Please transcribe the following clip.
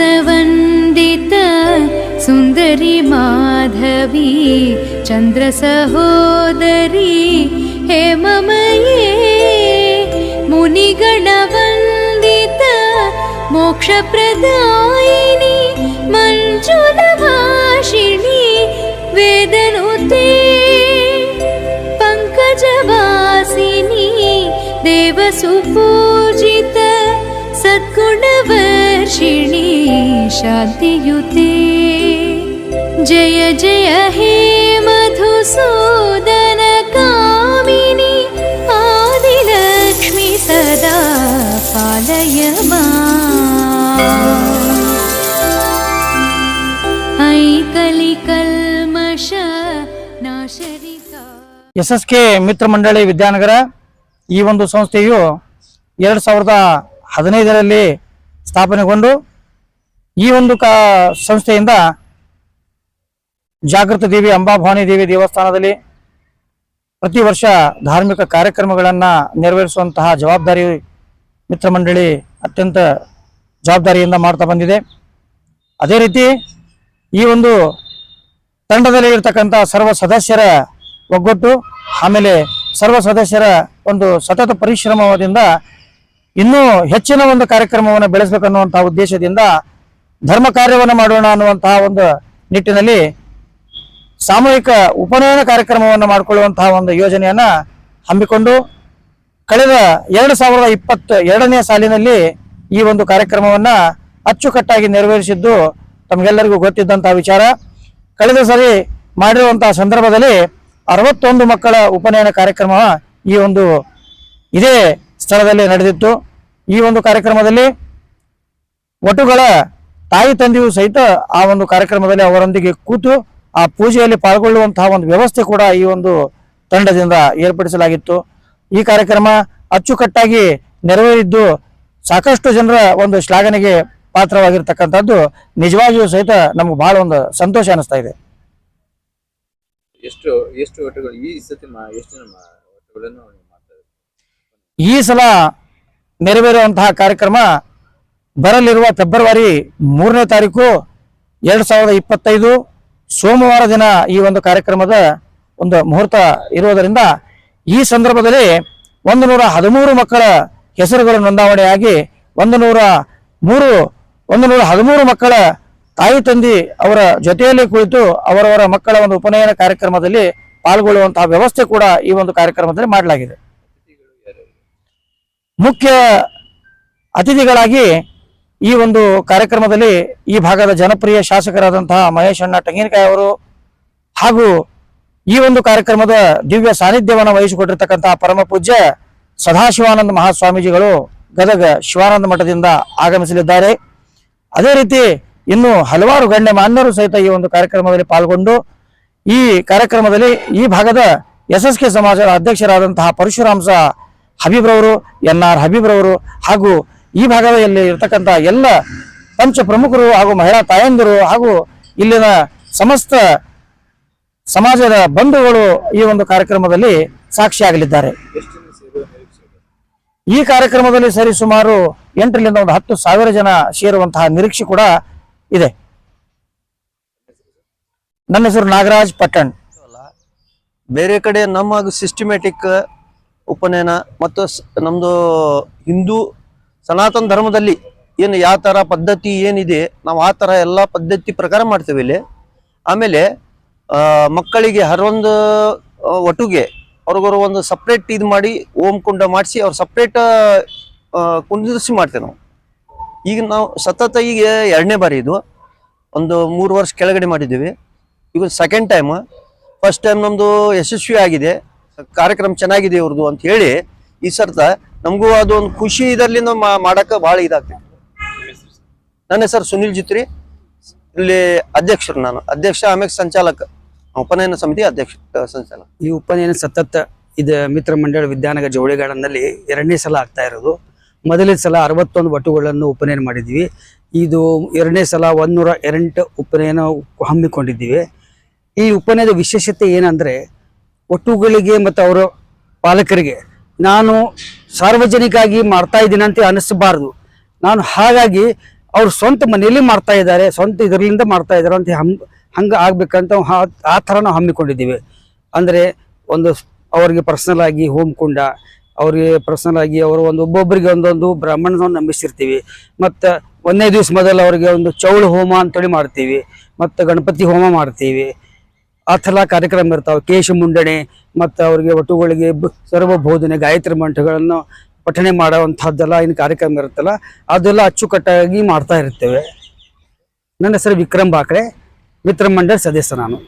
मानसवन्दित सुन्दरि माधवी चन्द्रसहोदरी हेममये मुनिगणवन्दित मोक्षप्रदायिनि मञ्जुलभाषिणि वेदनुते पङ्कजवासिनी देवसुपूजित सद्गुणवर्षिणि शान्तियुते जय जय हे मधुसूदन कामिनि आदिलक्ष्मि सदा पालय मा ऐकलिकल्मष नाशरिका ಎಸ್ ಎಸ್ ಕೆ ಮಿತ್ರ ಮಂಡಳಿ ವಿದ್ಯಾನಗರ ಈ ಒಂದು ಸಂಸ್ಥೆಯು ಎರಡು ಸಾವಿರದ ಹದಿನೈದರಲ್ಲಿ ಸ್ಥಾಪನೆಗೊಂಡು ಈ ಒಂದು ಕ ಸಂಸ್ಥೆಯಿಂದ ಜಾಗೃತ ದೇವಿ, ಅಂಬಾಭವಾನಿ ದೇವಿ ದೇವಸ್ಥಾನದಲ್ಲಿ ಪ್ರತಿ ವರ್ಷ ಧಾರ್ಮಿಕ ಕಾರ್ಯಕ್ರಮಗಳನ್ನು ನೆರವೇರಿಸುವಂತಹ ಜವಾಬ್ದಾರಿ ಮಿತ್ರ ಮಂಡಳಿ ಅತ್ಯಂತ ಜವಾಬ್ದಾರಿಯಿಂದ ಮಾಡ್ತಾ ಬಂದಿದೆ. ಅದೇ ರೀತಿ ಈ ಒಂದು ತಂಡದಲ್ಲಿ ಇರತಕ್ಕಂಥ ಸರ್ವ ಸದಸ್ಯರ ಒಗ್ಗಟ್ಟು, ಆಮೇಲೆ ಸರ್ವ ಸದಸ್ಯರ ಒಂದು ಸತತ ಪರಿಶ್ರಮದಿಂದ ಇನ್ನೂ ಹೆಚ್ಚಿನ ಒಂದು ಕಾರ್ಯಕ್ರಮವನ್ನು ಬೆಳೆಸಬೇಕನ್ನುವಂತಹ ಉದ್ದೇಶದಿಂದ ಧರ್ಮ ಕಾರ್ಯವನ್ನು ಮಾಡೋಣ ಅನ್ನುವಂತಹ ಒಂದು ನಿಟ್ಟಿನಲ್ಲಿ ಸಾಮೂಹಿಕ ಉಪನಯನ ಕಾರ್ಯಕ್ರಮವನ್ನು ಮಾಡಿಕೊಳ್ಳುವಂತಹ ಒಂದು ಯೋಜನೆಯನ್ನ ಹಮ್ಮಿಕೊಂಡು ಕಳೆದ ಎರಡು ಸಾವಿರದ ಇಪ್ಪತ್ತ ಎರಡನೇ ಸಾಲಿನಲ್ಲಿ ಈ ಒಂದು ಕಾರ್ಯಕ್ರಮವನ್ನ ಅಚ್ಚುಕಟ್ಟಾಗಿ ನೆರವೇರಿಸಿದ್ದು ತಮಗೆಲ್ಲರಿಗೂ ಗೊತ್ತಿದ್ದಂತಹ ವಿಚಾರ. ಕಳೆದ ಸರಿ ಮಾಡಿರುವಂತಹ ಸಂದರ್ಭದಲ್ಲಿ ಅರವತ್ತೊಂದು ಮಕ್ಕಳ ಉಪನಯನ ಕಾರ್ಯಕ್ರಮ ಈ ಒಂದು ಇದೇ ಸ್ಥಳದಲ್ಲಿ ನಡೆದಿತ್ತು. ಈ ಒಂದು ಕಾರ್ಯಕ್ರಮದಲ್ಲಿ ಒಟುಗಳ ತಾಯಿ ತಂದೆಯು ಸಹಿತ ಆ ಒಂದು ಕಾರ್ಯಕ್ರಮದಲ್ಲಿ ಅವರೊಂದಿಗೆ ಕೂತು ಆ ಪೂಜೆಯಲ್ಲಿ ಪಾಲ್ಗೊಳ್ಳುವಂತಹ ಒಂದು ವ್ಯವಸ್ಥೆ ಕೂಡ ಈ ಒಂದು ತಂಡದಿಂದ ಏರ್ಪಡಿಸಲಾಗಿತ್ತು. ಈ ಕಾರ್ಯಕ್ರಮ ಅಚ್ಚುಕಟ್ಟಾಗಿ ನೆರವೇರಿದ್ದು ಸಾಕಷ್ಟು ಜನರ ಒಂದು ಶ್ಲಾಘನೆಗೆ ಪಾತ್ರವಾಗಿರ್ತಕ್ಕಂಥದ್ದು ನಿಜವಾಗಿಯೂ ಸಹಿತ ನಮ್ಗೆ ಬಹಳ ಒಂದು ಸಂತೋಷ ಅನಿಸ್ತಾ ಇದೆ. ಎಷ್ಟು ಎಷ್ಟು ಸತಿ ಎಷ್ಟು ಈ ಸಲ ನೆರವೇರುವಂತಹ ಕಾರ್ಯಕ್ರಮ ಬರಲಿರುವ ಫೆಬ್ರವರಿ ಮೂರನೇ ತಾರೀಕು ಎರಡು ಸಾವಿರದ ಇಪ್ಪತ್ತೈದು ಸೋಮವಾರ ದಿನ ಈ ಒಂದು ಕಾರ್ಯಕ್ರಮದ ಒಂದು ಮುಹೂರ್ತ ಇರುವುದರಿಂದ ಈ ಸಂದರ್ಭದಲ್ಲಿ ಒಂದು ನೂರ ಹದಿಮೂರು ಮಕ್ಕಳ ಹೆಸರುಗಳು ನೋಂದಾವಣೆಯಾಗಿ ಒಂದು ನೂರ ಮೂರು ಮಕ್ಕಳ ತಾಯಿ ತಂದೆ ಅವರ ಜೊತೆಯಲ್ಲಿ ಕುಳಿತು ಅವರವರ ಮಕ್ಕಳ ಒಂದು ಉಪನಯನ ಕಾರ್ಯಕ್ರಮದಲ್ಲಿ ಪಾಲ್ಗೊಳ್ಳುವಂತಹ ವ್ಯವಸ್ಥೆ ಕೂಡ ಈ ಒಂದು ಕಾರ್ಯಕ್ರಮದಲ್ಲಿ ಮಾಡಲಾಗಿದೆ. ಮುಖ್ಯ ಅತಿಥಿಗಳಾಗಿ ಈ ಒಂದು ಕಾರ್ಯಕ್ರಮದಲ್ಲಿ ಈ ಭಾಗದ ಜನಪ್ರಿಯ ಶಾಸಕರಾದಂತಹ ಮಹೇಶ್ ಅಣ್ಣ ಟಂಗಿನಕಾಯಿ ಅವರು ಹಾಗೂ ಈ ಒಂದು ಕಾರ್ಯಕ್ರಮದ ದಿವ್ಯ ಸಾನ್ನಿಧ್ಯವನ್ನು ವಹಿಸಿಕೊಟ್ಟಿರ್ತಕ್ಕಂತಹ ಪರಮ ಪೂಜ್ಯ ಸದಾಶಿವಾನಂದ ಮಹಾಸ್ವಾಮೀಜಿಗಳು ಗದಗ ಶಿವಾನಂದ ಮಠದಿಂದ ಆಗಮಿಸಲಿದ್ದಾರೆ. ಅದೇ ರೀತಿ ಇನ್ನು ಹಲವಾರು ಗಣ್ಯ ಮಾನ್ಯರು ಸಹಿತ ಈ ಒಂದು ಕಾರ್ಯಕ್ರಮದಲ್ಲಿ ಪಾಲ್ಗೊಂಡು ಈ ಕಾರ್ಯಕ್ರಮದಲ್ಲಿ ಈ ಭಾಗದ ಎಸ್ ಎಸ್ ಕೆ ಸಮಾಜದ ಅಧ್ಯಕ್ಷರಾದಂತಹ ಪರಶುರಾಮ್ ಸಹ ಹಬೀಬ್ರವರು, ಎನ್ ಆರ್ ಹಬೀಬ್ರವರು ಹಾಗೂ ಈ ಭಾಗದಲ್ಲಿ ಇರ್ತಕ್ಕಂಥ ಎಲ್ಲ ಪಂಚ ಪ್ರಮುಖರು ಹಾಗೂ ಮಹಿಳಾ ತಾಯಂದಿರು ಹಾಗೂ ಇಲ್ಲಿನ ಸಮಸ್ತ ಸಮಾಜದ ಬಂಧುಗಳು ಈ ಒಂದು ಕಾರ್ಯಕ್ರಮದಲ್ಲಿ ಸಾಕ್ಷಿಯಾಗಲಿದ್ದಾರೆ. ಈ ಕಾರ್ಯಕ್ರಮದಲ್ಲಿ ಸರಿ ಸುಮಾರು ಎಂಟರಿಂದ ಒಂದು ಹತ್ತು ಸಾವಿರ ಜನ ಸೇರುವಂತಹ ನಿರೀಕ್ಷೆ ಕೂಡ ಇದೆ. ನನ್ನ ಹೆಸರು ನಾಗರಾಜ್ ಪಟ್ಟಣ್. ಬೇರೆ ಕಡೆ ನಮ್ಮ ಸಿಸ್ಟಮ್ಯಾಟಿಕ್ ಉಪನಯನ ಮತ್ತು ನಮ್ದು ಹಿಂದೂ ಸನಾತನ ಧರ್ಮದಲ್ಲಿ ಏನು ಯಾವ ಥರ ಪದ್ಧತಿ ಏನಿದೆ, ನಾವು ಆ ಥರ ಎಲ್ಲ ಪದ್ಧತಿ ಪ್ರಕಾರ ಮಾಡ್ತೇವೆ ಇಲ್ಲಿ. ಆಮೇಲೆ ಮಕ್ಕಳಿಗೆ ಹರೊಂದು ಒಟ್ಟುಗೆ ಅವ್ರಿಗೊರು ಒಂದು ಸಪ್ರೇಟ್ ಇದು ಮಾಡಿ, ಓಂ ಕುಂಡ ಮಾಡಿಸಿ ಅವ್ರು ಸಪ್ರೇಟ್ ಕುಂದಿರಿಸಿ ಮಾಡ್ತೇವೆ ನಾವು. ಈಗ ನಾವು ಸತತ ಈಗ ಎರಡನೇ ಬಾರಿ ಇದು. ಒಂದು ಮೂರು ವರ್ಷ ಕೆಳಗಡೆ ಮಾಡಿದ್ದೀವಿ. ಈಗ ಸೆಕೆಂಡ್ ಟೈಮ್ ಫಸ್ಟ್ ಟೈಮ್ ನಮ್ಮದು ಯಶಸ್ವಿ ಆಗಿದೆ. ಕಾರ್ಯಕ್ರಮ ಚೆನ್ನಾಗಿದೆ ಇವ್ರದ್ದು ಅಂತ ಹೇಳಿ ಈ ಸರ್ತ ನಮಗೂ ಅದು ಒಂದು ಖುಷಿ ಇದರಲ್ಲಿ ಮಾಡಕ್ಕೆ ಭಾಳ ಇದಾಗ್ತದೆ ನನ್ನ ಹೆಸರು ಸುನಿಲ್ ಜಿತ್ರಿ. ಇಲ್ಲಿ ಅಧ್ಯಕ್ಷರು ನಾನು. ಅಧ್ಯಕ್ಷ ಆಮೇಲೆ ಸಂಚಾಲಕ. ಉಪನಯನ ಸಮಿತಿ ಅಧ್ಯಕ್ಷ ಸಂಚಾಲಕ. ಈ ಉಪನಯನ ಸತತ ಇದು ಮಿತ್ರ ಮಂಡಳ ವಿದ್ಯಾನಗರ ಗಾರ್ಡನ್ನಲ್ಲಿ ಎರಡನೇ ಸಲ ಆಗ್ತಾ ಇರೋದು. ಮೊದಲನೇ ಸಲ ಅರವತ್ತೊಂದು ಒಟ್ಟುಗಳನ್ನು ಉಪನಯನ ಮಾಡಿದ್ವಿ ಇದು ಎರಡನೇ ಸಲ ಒಂದೂರ ಎಂಟು ಉಪನಯನ ಹಮ್ಮಿಕೊಂಡಿದ್ದೀವಿ. ಈ ಉಪನಯನದ ವಿಶೇಷತೆ ಏನಂದ್ರೆ ಒಟ್ಟುಗಳಿಗೆ ಮತ್ತು ಅವರ ಪಾಲಕರಿಗೆ ನಾನು ಸಾರ್ವಜನಿಕಾಗಿ ಮಾಡ್ತಾ ಇದ್ದೀನಿ ಅಂತ ಅನಿಸಬಾರ್ದು. ನಾನು ಹಾಗಾಗಿ ಅವ್ರು ಸ್ವಂತ ಮನೆಯಲ್ಲಿ ಮಾಡ್ತಾ ಇದ್ದಾರೆ, ಸ್ವಂತ ಇದರಿಂದ ಮಾಡ್ತಾ ಇದ್ದಾರೆ ಅಂತ ಹಮ್ ಹಂಗೆ ಆಗ್ಬೇಕಂತ ಆ ಥರ ನಾವು ಹಮ್ಮಿಕೊಂಡಿದ್ದೀವಿ. ಅಂದರೆ ಒಂದು ಅವರಿಗೆ ಪರ್ಸ್ನಲ್ ಆಗಿ ಹೋಮ್ ಕುಂಡ, ಅವರಿಗೆ ಪರ್ಸ್ನಲ್ ಆಗಿ ಅವರು ಒಂದು ಒಬ್ಬೊಬ್ಬರಿಗೆ ಒಂದೊಂದು ಬ್ರಾಹ್ಮಣವನ್ನು ನಂಬಿಸಿರ್ತೀವಿ. ಮತ್ತು ಒಂದನೇ ದಿವಸ ಮೊದಲು ಅವರಿಗೆ ಒಂದು ಚೌಳು ಹೋಮ ಅಂತೇಳಿ ಮಾಡ್ತೀವಿ. ಮತ್ತು ಗಣಪತಿ ಹೋಮ ಮಾಡ್ತೀವಿ. ಆ ಥರ ಕಾರ್ಯಕ್ರಮ ಇರ್ತಾವೆ. ಕೇಶ ಮುಂಡಣೆ ಮತ್ತು ಅವರಿಗೆ ಒಟ್ಟುಗಳಿಗೆ ಸರ್ವ ಬೋಧನೆ ಗಾಯತ್ರಿ ಮಂಟಗಳನ್ನು ಪಠಣೆ ಮಾಡುವಂಥದ್ದೆಲ್ಲ ಏನು ಕಾರ್ಯಕ್ರಮ ಇರುತ್ತಲ್ಲ, ಅದೆಲ್ಲ ಅಚ್ಚುಕಟ್ಟಾಗಿ ಮಾಡ್ತಾ ಇರ್ತೇವೆ. ನನ್ನ ಹೆಸರು ವಿಕ್ರಮ್ ಬಾಕ್ರೆ, ಮಿತ್ರ ಮಂಡಳ ಸದಸ್ಯ ನಾನು.